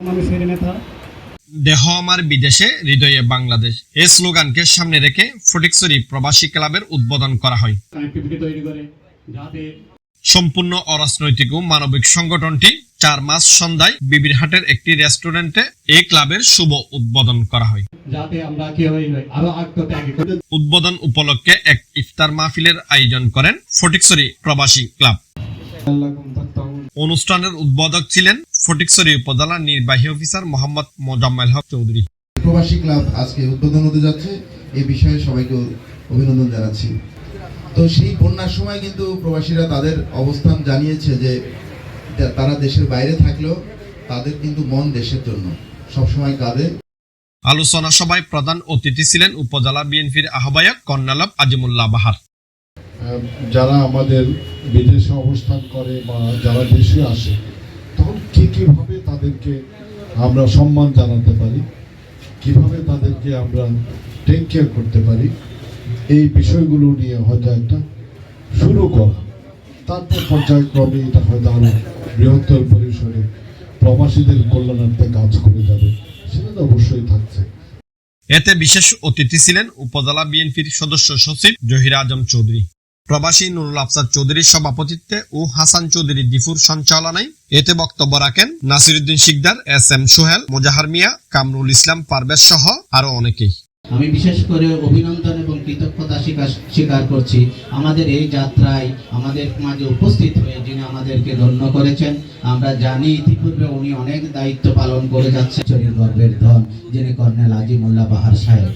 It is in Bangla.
মানুষের নেতা। দেহ আমার বিদেশে হৃদয়ে বাংলাদেশ। এই স্লোগানকে সামনে রেখে ফটিকছড়ি প্রবাসী ক্লাবের উদ্বোধন করা হয়। সম্পূর্ণ অরাজনৈতিক ও মানবিক সংগঠনটি চার মাস সন্ধ্যায় বিবিরহাটের একটি রেস্টুরেন্টে এই ক্লাবের শুভ উদ্বোধন করা হয়। উদ্বোধন উপলক্ষে এক ইফতার মাহফিলের আয়োজন করেন ফটিকছড়ি প্রবাসী ক্লাব। অনুষ্ঠানের উদ্বোধক ছিলেন ফটিকছড়ি উপজেলা নির্বাহী অফিসার মোহাম্মদ মোজাম্মেল হক চৌধুরী। প্রবাসী ক্লাব আজকে উদ্বোধন হতে যাচ্ছে। এই বিষয়ে সবাইকে অভিনন্দন জানাচ্ছি। তো সেই বন্যার সময় কিন্তু প্রবাসীরা তাদের অবস্থান জানিয়েছে যে তারা দেশের বাইরে থাকলেও তাদের কিন্তু মন দেশের জন্য। সবসময় কাঁদে আলোচনা সভায় প্রধান অতিথি ছিলেন উপজেলা বিএনপির আহ্বায়ক কর্নেলব আজিমুল্লাহ বাহার। আহ, যারা আমাদের বিদেশে অবস্থান করে বা যারা দেশে আসে কীভাবে তাদেরকে আমরা সম্মান জানাতে পারি? কীভাবে তাদেরকে আমরা টেক কেয়ার করতে পারি? এই বিষয়গুলো নিয়ে হয়তো একটা শুরু করা। তারপর পর্যায়ক্রমে এটা হয়তো আরও বৃহত্তর পরিসরে প্রবাসীদের কল্যাণার্থে কাজ করে যাবে, সেটা তো অবশ্যই থাকছে। এতে বিশেষ অতিথি ছিলেন উপজেলা বিএনপির সদস্য সচিব জহির আজম চৌধুরী। প্রবাসী নুরুল আফসার চৌধুরীর সভাপতিত্বে ও হাসান চৌধুরী দিফুর সঞ্চালনায় এতে বক্তব্য রাখেন নাসিরুদ্দিন শিকদার, এস এম সোহেল, মোজাহার মিয়া, কামরুল ইসলাম পারভেজ সহ আরও অনেকেই। আমি বিশেষ করে অভিনন্দন এবং কৃতজ্ঞতা স্বীকার স্বীকার করছি। আমাদের এই যাত্রায় আমাদের মাঝে উপস্থিত হয়ে যিনি আমাদেরকে ধন্য করেছেন, আমরা জানি ইতিপূর্বে উনি অনেক দায়িত্ব পালন করে যাচ্ছেন। গর্বের ধন যিনি কর্নেল আজিমুল্লাহ বাহার সাহেব।